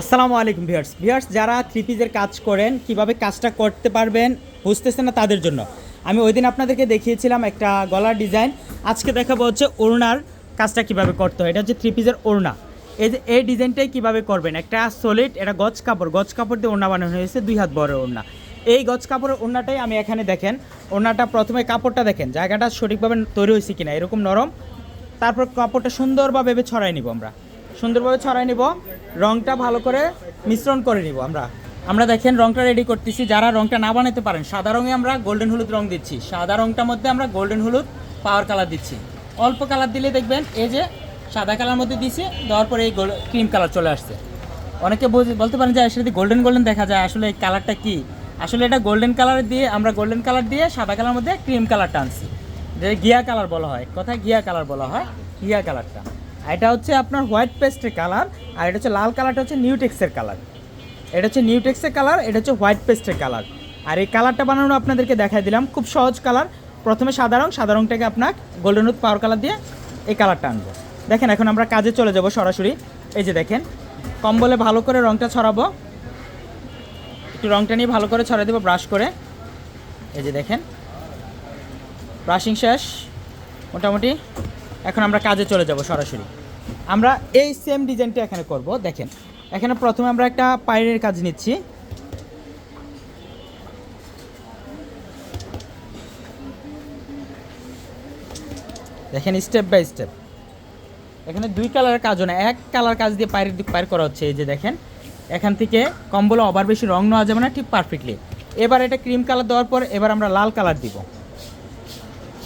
আসসালামু আলাইকুম viewers. Viewers, যারা থ্রি পিসের কাজ করেন, কীভাবে কাজটা করতে পারবেন বুঝতেছে না তাদের জন্য। আমি ওই দিন আপনাদেরকে দেখিয়েছিলাম একটা গলার ডিজাইন আজকে দেখাবো হচ্ছে ওড়নার কাজটা কীভাবে করতে হয়। এটা হচ্ছে থ্রি পিসের ওড়না। এই যে, এই ডিজাইনটাই কীভাবে করবেন? একটা সলিড এটা গজ কাপড়। গজ কাপড় দিয়ে ওড়না বানানো হয়েছে দুই হাত বড় ওড়না। এই গজ কাপড়ের ওড়নাটাই আমি এখানে দেখেন। ওড়নাটা প্রথমে কাপড়টা দেখেন, জায়গাটা সঠিকভাবে তৈরি হয়েছে কিনা, এরকম নরম। তারপর কাপড়টা সুন্দরভাবে ছড়াই নিব আমরা। সুন্দরভাবে ছড়াই নিব। রংটা ভালো করে মিশ্রণ করে নিব আমরা। আমরা দেখেন রংটা রেডি করতেছি। যারা রংটা না বানাতে পারেন, সাদা রঙে আমরা গোল্ডেন হলুদ রং দিচ্ছি। সাদা রংটার মধ্যে আমরা গোল্ডেন হলুদ পাওয়ার কালার দিচ্ছি। অল্প কালার দিলে দেখবেন এই যে সাদা কালার মধ্যে দিছি, দেওয়ার পরে এই ক্রিম কালার চলে আসছে। অনেকে বলতে পারেন যে আসলে গোল্ডেন গোল্ডেন দেখা যায়, আসলে এই কালারটা কি? আসলে এটা গোল্ডেন কালার দিয়ে, আমরা গোল্ডেন কালার দিয়ে সাদা কালার মধ্যে ক্রিম কালারটা আনছি। যে গিয়া কালার বলা হয়। কথায় গিয়া কালার বলা হয় গিয়া কালারটা এটা হচ্ছে আপনার হোয়াইট পেস্টের কালার, আর এটা হচ্ছে লাল কালারটা হচ্ছে নিউটেক্সের কালার। এটা হচ্ছে নিউটেক্সের কালার, এটা হচ্ছে হোয়াইট পেস্টের কালার। আর এই কালারটা বানানো আপনাদেরকে দেখাই দিলাম, খুব সহজ কালার। প্রথমে সাদা রং, সাদা রংটাকে আপনার গোল্ডেন উড পাওয়ার কালার দিয়ে এই কালারটা আনব। দেখেন, এখন আমরা কাজে চলে যাব সরাসরি। এই যে দেখেন, কম্বলে ভালো করে রংটা ছড়াবো। একটু রংটা নিয়ে ভালো করে ছড়াই দেবো ব্রাশ করে। এই যে দেখেন ব্রাশিং শেষ। মোটামুটি এখন আমরা কাজে চলে যাব সরাসরি। আমরা এই সেম ডিজাইনটা এখানে করব, দেখেন। এখানে প্রথমে আমরা একটা পায়ের কাজ নিচ্ছি। দেখেন স্টেপ বাই স্টেপ এখানে দুই কালারের কাজও না, এক কালার কাজ দিয়ে পায়ের দিক পায়ের করা হচ্ছে, এই যে দেখেন। এখান থেকে কম্বলে অবার বেশি রং নেওয়া যাবে না, ঠিক পারফেক্টলি এবার এটা ক্রিম কালার দেওয়ার পর এবার আমরা লাল কালার দিব।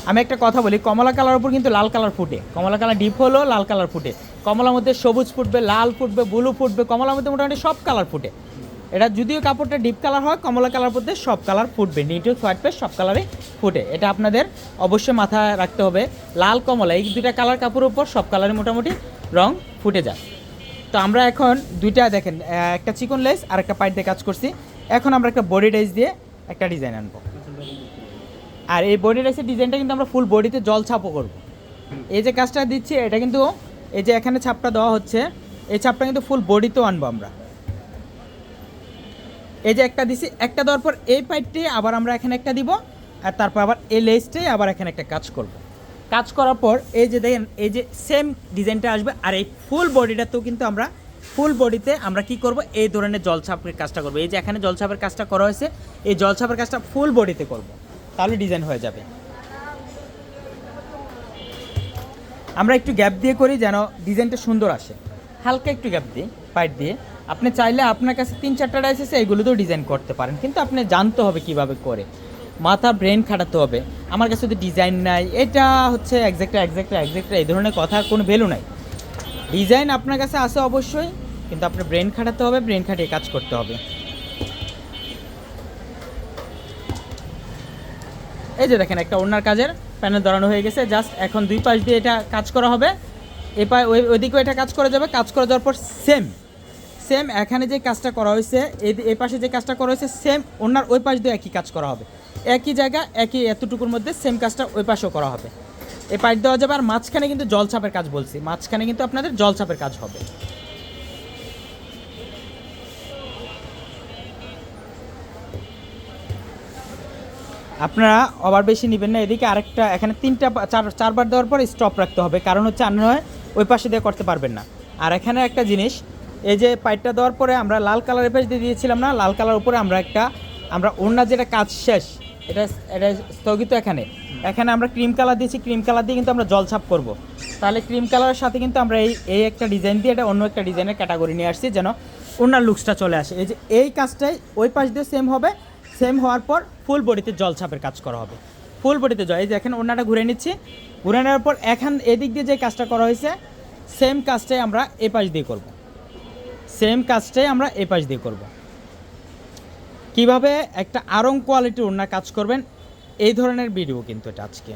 আমি একটা কথা বলি, কমলা কালার উপর কিন্তু লাল কালার ফুটে। কমলা কালার ডিপ হলো লাল কালার ফুটে। কমলার মধ্যে সবুজ ফুটবে, লাল ফুটবে ব্লু ফুটবে, কমলার মধ্যে মোটামুটি সব কালার ফুটে। এটা যদিও কাপড়টা ডিপ কালার হয়, কমলা কালার মধ্যে সব কালার ফুটবে। নিউট্রাল হোয়াইট পেস্ট সব কালারই ফুটে। এটা আপনাদের অবশ্যই মাথায় রাখতে হবে। লাল কমলা, এই দুইটা কালার কাপড়ের উপর সব কালারে মোটামুটি রং ফুটে যায়। তো আমরা এখন দুইটা দেখেন একটা চিকন লেস আর একটা পাইট দিয়ে কাজ করছি। এখন আমরা একটা বডি ডাইস দিয়ে একটা ডিজাইন আনব। আর এই বডি রাইসের ডিজাইনটা কিন্তু আমরা ফুল বডিতে জল ছাপও করব। এই যে কাজটা দিচ্ছি, এটা কিন্তু এই যে এখানে ছাপটা দেওয়া হচ্ছে, এই ছাপটা কিন্তু ফুল বডিতেও আনব আমরা। এই যে একটা দিছি, একটা দেওয়ার পর এই পাইপটি আবার আমরা এখানে একটা দিব, আর তারপর আবার এই লেসটাই আবার এখানে একটা কাজ করব। কাজ করার পর এই যে দেখেন, এই যে সেম ডিজাইনটা আসবে, আর এই ফুল বডিটাতেও কিন্তু আমরা ফুল বডিতে আমরা কি করব, এই ধরনের জলছাপের কাজটা করব। এই যে এখানে জলছাপের কাজটা করা হয়েছে, এই জলছাপের কাজটা ফুল বডিতে করব। তাহলে ডিজাইন হয়ে যাবে। আমরা একটু গ্যাপ দিয়ে করি যেন ডিজাইনটা সুন্দর আসে। হালকা একটু গ্যাপ দিই পাইট দিয়ে। আপনি চাইলে আপনার কাছে তিন চারটা ডাইস আছে, এগুলোতেও ডিজাইন করতে পারেন। কিন্তু আপনি জানতে হবে কীভাবে করে। মাথা ব্রেন খাটাতে হবে। আমার কাছে তো ডিজাইন নাই। এটা হচ্ছে একজ্যাক্টটা একজ্যাক্টটা একজ্যাক্টটা এই ধরনের কথার কোনো ভ্যালু নাই। ডিজাইন আপনার কাছে আছে অবশ্যই, কিন্তু আপনার ব্রেন খাটাতে হবে ব্রেন খাটিয়ে কাজ করতে হবে। এই যে দেখেন, একটা ওনার কাজের প্যানেল ধরানো হয়ে গেছে। জাস্ট এখন দুই পাশ দিয়ে এটা কাজ করা হবে। এ ওই, ওইদিকেও এটা কাজ করা যাবে। কাজ করে যাওয়ার পর সেম সেম এখানে যে কাজটা করা হয়েছে, এই পাশে যে কাজটা করা হয়েছে সেম ওনার ওই পাশ দিয়ে একই কাজ করা হবে। একই জায়গা, একই এতটুকুর মধ্যে সেম কাজটা ওই পাশেও করা হবে। এই পাশ দেওয়া যাবে। আর মাঝখানে কিন্তু জলছাপের কাজ বলছি। মাঝখানে কিন্তু আপনাদের জলছাপের কাজ হবে। আপনারা ওভার বেশি নেবেন না। এদিকে আরেকটা, এখানে তিনটা চার, চারবার দেওয়ার পর স্টপ রাখতে হবে। কারণ হচ্ছে আর নয় ওই পাশে দিয়ে করতে পারবেন না। আর এখানে একটা জিনিস, এই যে পাইপটা দেওয়ার পরে আমরা লাল কালারের পেজ দিয়ে দিয়েছিলাম না, লাল কালার উপরে আমরা একটা, আমরা অন্য যেটা কাজ শেষ, এটা এটা স্থগিত এখানে। এখানে আমরা ক্রিম কালার দিয়েছি ক্রিম কালার দিয়ে কিন্তু আমরা জলছাপ করব। তাহলে ক্রিম কালারের সাথে কিন্তু আমরা এই এই একটা ডিজাইন দিয়ে এটা অন্য একটা ডিজাইনের ক্যাটাগরি নিয়ে আসছি, যেন ওনার লুকসটা চলে আসে। এই যে, এই কাজটাই ওই পাশ দিয়ে সেম হবে সেম হওয়ার পর ফুল বডিতে জল ছাপের কাজ করা হবে। ফুল বডিতে জল, এই যে এখন ওনাটা ঘুরে নিচ্ছি। ঘুরে নেওয়ার পর এখন, এদিক দিয়ে যে কাজটা করা হয়েছে সেম কাজটাই আমরা এ পাশ দিয়ে করব। সেম কাজটাই আমরা এ পাশ দিয়ে করব। কীভাবে একটা আরং কোয়ালিটির ওনার কাজ করবেন, এই ধরনের ভিডিও কিন্তু এটা আজকে।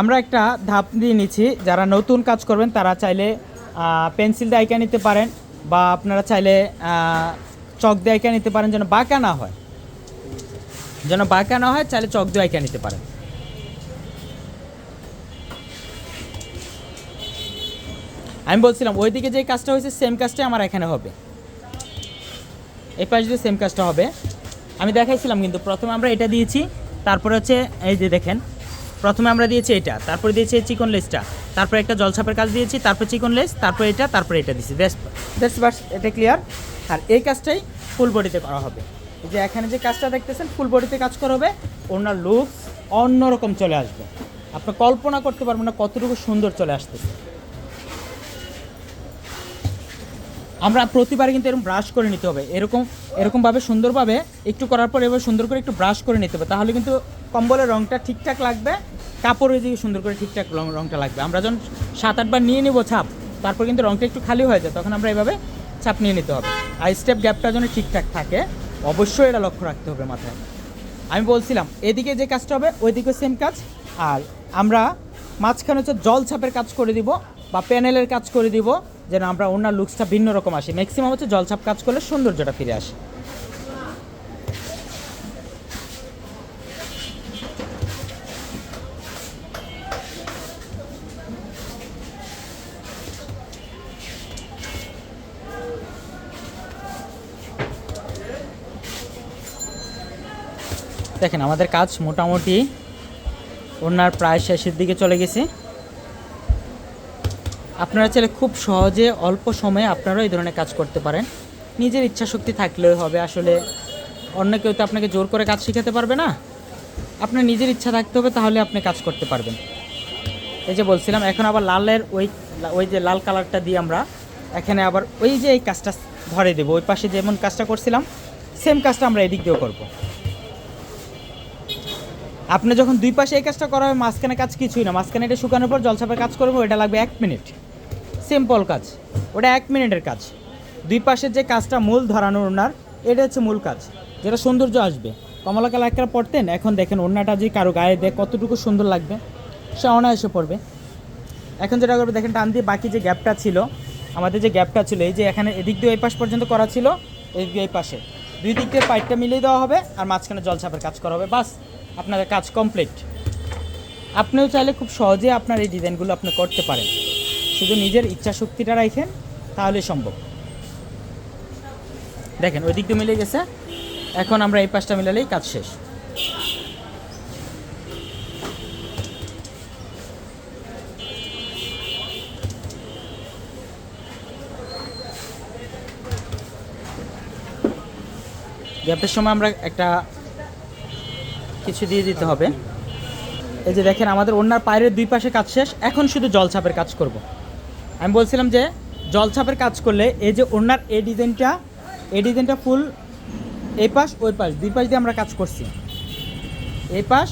আমরা একটা ধাপ দিয়ে নিচ্ছি, যারা নতুন কাজ করবেন, তারা চাইলে পেন্সিল দিয়ে আঁকা নিতে পারেন, বা আপনারা চাইলে চক দিয়ে আঁকা নিতে পারেন, যেন বাঁকা না হয়। যেন বাঁকা না হয়, চাইলে চক দিয়ে আঁকা নিতে পারেন। আমি বলছিলাম, ওইদিকে যে কাজটা হয়েছে, সেম কাজটাই আমার এখানে হবে। এই পাশে যে সেম কাজটা হবে। আমি দেখাইছিলাম কিন্তু, প্রথমে আমরা এটা দিয়েছি, তারপরে হচ্ছে, এই যে দেখেন, প্রথমে আমরা দিয়েছি এটা, তারপরে দিয়েছি চিকন লেসটা, তারপরে একটা জলছাপের কাজ দিয়েছি, তারপর চিকন লেস, তারপর এটা, তারপরে এটা দিয়েছি দ্যাটস দ্যাটস বাস এটা ক্লিয়ার আর এই কাজটাই ফুল বডিতে করা হবে। যে এখানে যে কাজটা দেখতেছেন ফুল বডিতে কাজ করা হবে, ওনার লুকস অন্যরকম চলে আসবে। আপনি কল্পনা করতে পারবেন না কতটুকু সুন্দর চলে আসতেছে। আমরা প্রতিবার কিন্তু এরকম ব্রাশ করে নিতে হবে। এরকম, এরকমভাবে সুন্দরভাবে একটু করার পর এবার সুন্দর করে একটু ব্রাশ করে নিতে হবে। তাহলে কিন্তু কম্বলের রঙটা ঠিকঠাক লাগবে কাপড়ের দিকে সুন্দর করে ঠিকঠাক রঙটা লাগবে। আমরা যখন সাত আটবার নিয়ে নেব ছাপ, তারপর কিন্তু রঙটা একটু খালি হয়ে যায়, তখন আমরা এভাবে ছাপ নিয়ে নিতে হবে। আর স্টেপ গ্যাপটা যেন ঠিকঠাক থাকে, অবশ্যই এটা লক্ষ্য রাখতে হবে মাথায়। আমি বলছিলাম, এদিকে যে কাজটা হবে, ওইদিকে সেম কাজ। আর আমরা মাঝখানে হচ্ছে জল ছাপের কাজ করে দিব বা প্যানেলের কাজ করে দিব, যেন আমরা ওনার লুকসটা ভিন্ন রকম আসে। ম্যাক্সিমাম হচ্ছে জলছাপ কাজ করলে সৌন্দর্যটা ফিরে আসে। দেখেন, আমাদের কাজ মোটামুটি ওনার প্রায় শেষের দিকে চলে গেছে। আপনারা চাইলে খুব সহজে অল্প সময়ে আপনারাও এই ধরনের কাজ করতে পারেন। নিজের ইচ্ছা শক্তি থাকলেও হবে। আসলে অন্য কেউ তো আপনাকে জোর করে কাজ শেখাতে পারবে না। আপনার নিজের ইচ্ছা থাকতে হবে, তাহলে আপনি কাজ করতে পারবেন। এই যে বলছিলাম, এখন আবার লালের ওই ওই যে লাল কালারটা দিয়ে আমরা। এখানে আবার ওই যে এই কাজটা ধরে দেবো। ওই পাশে যেমন কাজটা করছিলাম, সেম কাজটা আমরা এদিক দিয়েও করব। আপনি যখন দুই পাশে এই কাজটা করা হবে মাঝখানে কাজ কিছুই না। মাঝখানে এটা শুকানোর পর জলছাপের কাজ করব, এটা লাগবে এক মিনিট। সিম্পল কাজ। ওটা এক মিনিটের কাজ। দুই পাশের যে কাজটা মূল ধরানো ওনার, এটা হচ্ছে মূল কাজ। যেটা সৌন্দর্য আসবে। কমলা কালার একটা পড়তেন এখন দেখেন ওড়নাটা যে কারও গায়ে দেয়, কতটুকু সুন্দর লাগবে। সে অনায়াসে পড়বে এখন যেটা করবে, দেখেন টান দিয়ে বাকি যে গ্যাপটা ছিল, আমাদের যে গ্যাপটা ছিল, এই যে এখানে এদিক দিয়ে এই পাশ পর্যন্ত করা ছিল, এদিক দিয়ে এই পাশে। দুই দিক দিয়ে পাইপটা মিলিয়ে দেওয়া হবে, আর মাঝখানে জলছাপের কাজ করা হবে। বাস। আপনাদের কাজ কমপ্লিট আপনিও চাইলে খুব সহজে আপনার এই ডিজাইনগুলো আপনি করতে পারেন। শুধু নিজের ইচ্ছা শক্তিটা রাখেন, তাহলে সম্ভব। দেখেন, ওই দিক দিয়ে মিলে গেছে। এখন আমরা এই পাশটা মিলালেই কাজ শেষ। গ্যাপের সময় আমরা একটা কিছু দিয়ে দিতে হবে। এই যে দেখেন, আমাদের ওনার পায়ের দুই পাশে কাজ শেষ। এখন শুধু জলছাপের কাজ করব। আমি বলছিলাম যে জলছাপের কাজ করলে এই যে ওনার এই ডিজাইনটা এই ডিজাইনটা ফুল এই পাশ, ওই পাশ, দুই পাশ দিয়ে আমরা কাজ করছি। এই পাশ,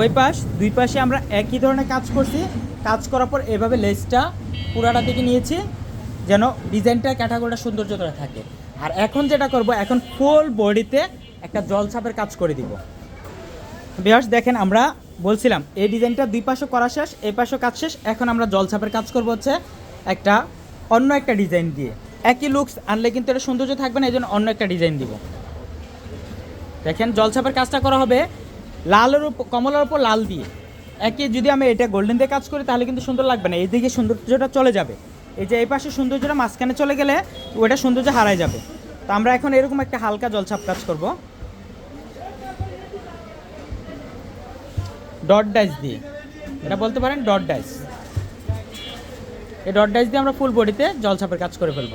ওই পাশ, দুই পাশে আমরা একই ধরনের কাজ করছি। কাজ করার পর এভাবে লেসটা পুরাটা দিকে নিয়েছি, যেন ডিজাইনটা ক্যাটাগরিটা সৌন্দর্য ধরে থাকে। আর এখন যেটা করব, এখন ফুল বডিতে একটা জলছাপের কাজ করে দিব। বিহার্স দেখেন, আমরা বলছিলাম, এই ডিজাইনটা দুই পাশে করা শেষ, এই পাশে কাজ শেষ। এখন আমরা জলছাপের কাজ করব হচ্ছে একটা অন্য একটা ডিজাইন দিয়ে। একই লুকস আনলে কিন্তু এটা সৌন্দর্য থাকবে না এই জন্য অন্য একটা ডিজাইন দিব। দেখেন, জলছাপের কাজটা করা হবে লালের উপর, কমলার উপর লাল দিয়ে। একই যদি আমি এটা গোল্ডেন দিয়ে কাজ করি, তাহলে কিন্তু সুন্দর লাগবে না। এইদিকে সৌন্দর্যটা চলে যাবে। এই যে এই পাশে সৌন্দর্যটা মাঝখানে চলে গেলে ওটা সৌন্দর্য হারায় যাবে। তো আমরা এখন এরকম একটা হালকা জলছাপ কাজ করব। ডট ডাইস দিয়ে। এটা বলতে পারেন ডট ডাইস এই ডট ডাইস দিয়ে আমরা ফুল বডিতে জলছাপের কাজ করে ফেলব।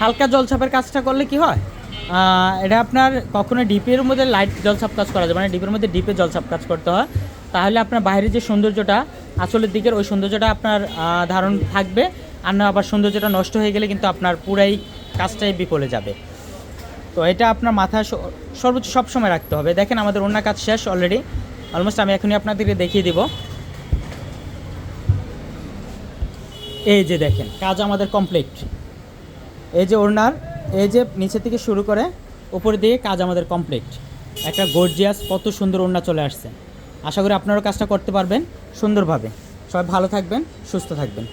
হালকা জলছাপের কাজটা করলে কি হয়? এটা আপনার কখনো ডিপের মধ্যে লাইট জলছাপ কাজ করা যাবে মানে ডিপের মধ্যে ডিপে জলছাপ কাজ করতে হয়। তাহলে আপনার বাইরের যে সৌন্দর্যটা, আসলের দিকের ওই সৌন্দর্যটা আপনার ধারণ থাকবে। আর না আবার সৌন্দর্যটা নষ্ট হয়ে গেলে কিন্তু আপনার পুরাই কাজটাই বিফলে যাবে। তো এটা আপনার মাথায় স- সর্বোচ্চ সব সময় রাখতে হবে। দেখেন আমাদের অন্য কাজ শেষ অলরেডি অলমোস্ট আমি এখনই আপনাদেরকে দেখিয়ে দিব। এই যে দেখেন, কাজ আমাদের কমপ্লিট এই যে ওড়নার, এই যে নিচে থেকে শুরু করে উপর দিয়ে কাজ আমাদের কমপ্লিট একটা গর্জিয়াস কত সুন্দর ওড়না চলে আসছে। আশা করি আপনারাও কাজটা করতে পারবেন সুন্দরভাবে। সবাই ভালো থাকবেন, সুস্থ থাকবেন।